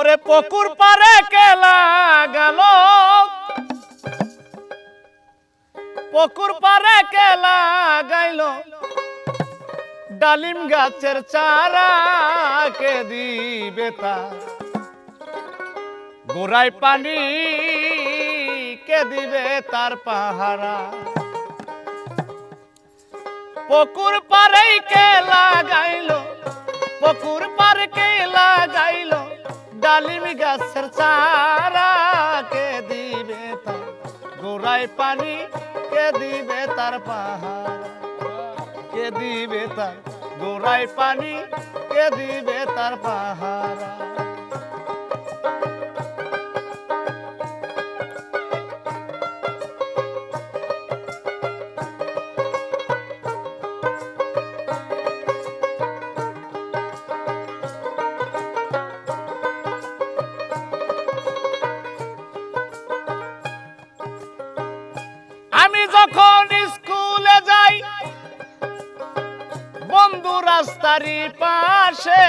ওরে পুকুর পারে কেলা গেল পুকুর পারে কেলা গাইল ডালিম গাছের চারা কে দিবে তা? গোড়ায় পানি কে দিবে তার পাহারা? পুকুর পারেই কে লাগাইল? পুকুর পারে কে লাগাইল ডালিম গাছের চারা কে দিবে তার? গোড়ায় পানি কে দিবে তার পাহারা কে দিবে তার? গোড়ায় পানি কে দিবে তার পাহারা আমি যখন স্কুলে যাই, বন্ধু রাস্তারি পাশে,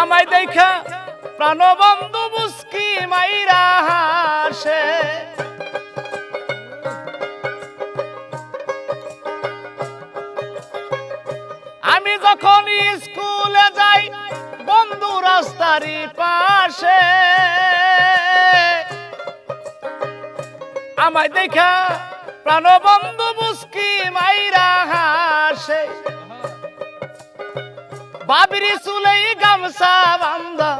আমায় দেখা প্রাণবন্ধু মুস্কি মাইরা হাসে। আমি যখন স্কুলে যাই, বন্ধু রাস্তারি পাশে আমায় দেখা প্রাণবন্ধু মুস্কি মাইরা হাসে। বাবিরি চুলেই গামছা বান্ধা।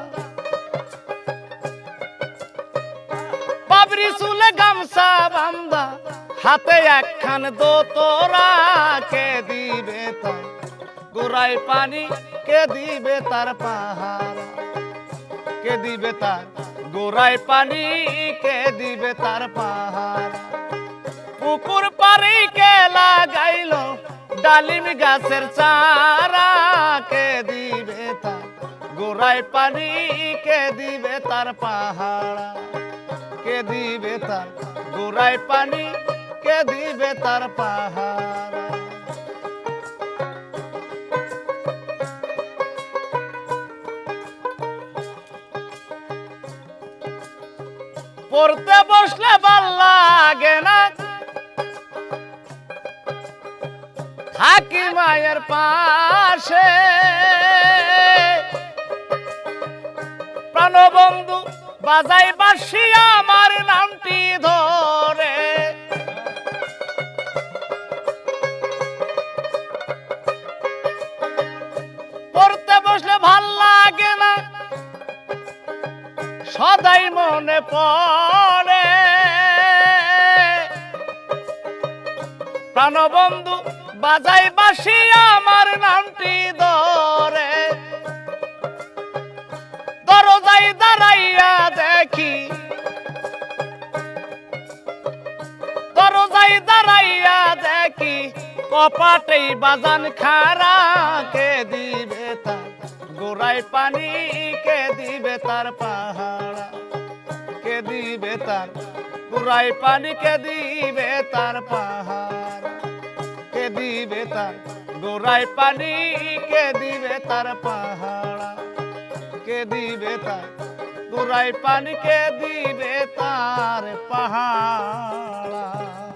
বাবরি চুলে গামছা বান্ধা। হাতে একখান দোতরা কে দিবে তার? গোড়ায় পানি কে দিবে তার পাহারা? কে দিবে তার গোড়ায় পানি কে দিবে তার পাহারা পুকুর পারে কে লাগাইল? ডালিম গাছের চারা কে দিবে তার? গোড়ায় পানি কে দিবে তার পাহাড়া? কে দিবে তার? গোড়ায় পানি কে দিবে তার পাহাড়া? পড়তে বসলে ভালো লাগে না। থাকি মায়ের পাশে। প্রাণবন্ধু বাজাই বাসি আমার নামটি ধরে। সদাই মনে পড়ে। প্রাণবন্ধু বাজাই বাসি আমার নামটি ধরে। দরজাই দাঁড়াইয়া দেখি। দরজাই দাঁড়াইয়া দেখি, কপাটেই বাজান খারা কে দিবে তার? গোড়ায় পানি কে দিবে তার পাহাড়া? তার গোড়ায় পানি কে দিবে তার পাহাড়? কে দিবে তার গোড়াই পানি? কে দিবে তার পাহাড়? কে দিবে তার গোড়াই পানি? কে দিবে তার পাহাড়?